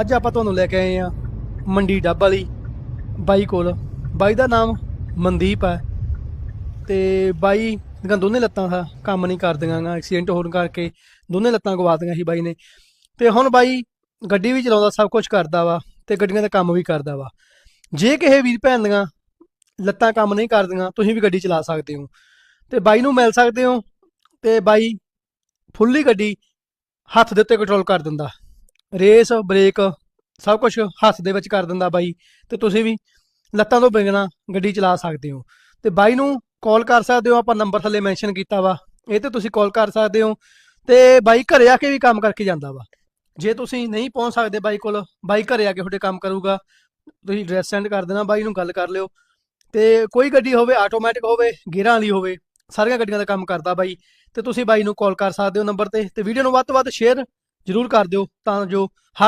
ਅੱਜ ਆਪਾਂ ਤੁਹਾਨੂੰ ਲੈ ਕੇ ਆਏ ਆ ਮੰਡੀ ਡੱਬ ਵਾਲੀ ਬਾਈ ਕੋਲ। ਬਾਈ ਦਾ ਨਾਮ ਮਨਦੀਪ ਹੈ ਤੇ ਬਾਈ ਦੀਆਂ ਦੋਨੇ ਲੱਤਾਂ ਦਾ ਕੰਮ ਨਹੀਂ ਕਰਦੀਆਂ ਗਾ ਐਕਸੀਡੈਂਟ ਹੋਣ ਕਰਕੇ ਦੋਨੇ ਲੱਤਾਂ ਗਵਾਤੀਆਂ ਸੀ ਬਾਈ ਨੇ। ਤੇ ਹੁਣ ਬਾਈ ਗੱਡੀ ਵੀ ਚਲਾਉਂਦਾ, ਸਭ ਕੁਝ ਕਰਦਾ ਵਾ ਤੇ ਗੱਡੀਆਂ ਦਾ ਕੰਮ ਵੀ ਕਰਦਾ ਵਾ। ਜੇ ਕਿਸੇ ਵੀਰ ਭੈਣ ਦੀਆਂ ਲੱਤਾਂ ਕੰਮ ਨਹੀਂ ਕਰਦੀਆਂ, ਤੁਸੀਂ ਵੀ ਗੱਡੀ ਚਲਾ ਸਕਦੇ ਹੋ। ਤੇ ਬਾਈ ਨੂੰ ਮਿਲ ਸਕਦੇ ਹੋ ਤੇ ਬਾਈ ਫੁੱਲੀ ਗੱਡੀ ਹੱਥ ਦੇ ਉੱਤੇ ਕੰਟਰੋਲ ਕਰ ਦਿੰਦਾ। ਰੇਸ, ਬ੍ਰੇਕ, ਸਭ ਕੁਝ ਹੱਥ ਦੇ ਵਿੱਚ ਕਰ ਦਿੰਦਾ ਬਾਈ। ਤੇ ਤੁਸੀਂ ਵੀ ਲੱਤਾਂ ਤੋਂ ਬਿਨਾਂ ਗੱਡੀ ਚਲਾ ਸਕਦੇ ਹੋ। ਤੇ ਬਾਈ ਨੂੰ ਕਾਲ ਕਰ ਸਕਦੇ ਹੋ, ਆਪਾਂ ਨੰਬਰ ਥੱਲੇ ਮੈਂਸ਼ਨ ਕੀਤਾ ਵਾ। ਇਹ ਤੇ ਤੁਸੀਂ ਕਾਲ ਕਰ ਸਕਦੇ ਹੋ। ਤੇ ਬਾਈ ਘਰੇ ਆ ਕੇ ਵੀ ਕੰਮ ਕਰਕੇ ਜਾਂਦਾ ਵਾ। ਜੇ ਤੁਸੀਂ ਨਹੀਂ ਪਹੁੰਚ ਸਕਦੇ ਬਾਈ ਕੋਲ, ਬਾਈ ਘਰੇ ਆ ਕੇ ਤੁਹਾਡੇ ਕੰਮ ਕਰੂਗਾ। ਤੁਸੀਂ ਐਡਰੈਸ ਸੈਂਡ ਕਰ ਦੇਣਾ, ਬਾਈ ਨੂੰ ਗੱਲ ਕਰ ਲਿਓ। ਤੇ ਕੋਈ ਗੱਡੀ ਹੋਵੇ ਆਟੋਮੈਟਿਕ ਹੋਵੇ ਗੇਅਰਾਂ ਵਾਲੀ ਹੋਵੇ, ਸਾਰੀਆਂ ਗੱਡੀਆਂ ਦਾ ਕੰਮ ਕਰਦਾ ਬਾਈ। ਤੇ ਤੁਸੀਂ ਬਾਈ ਨੂੰ ਕਾਲ ਕਰ ਸਕਦੇ ਹੋ ਨੰਬਰ ਤੇ। ਤੇ ਵੀਡੀਓ ਨੂੰ ਵੱਧ ਤੋਂ ਵੱਧ ਸ਼ੇਅਰ ਜਰੂਰ ਕਰ ਦਿਓ ਤਾਂ ਜੋ ਹਰ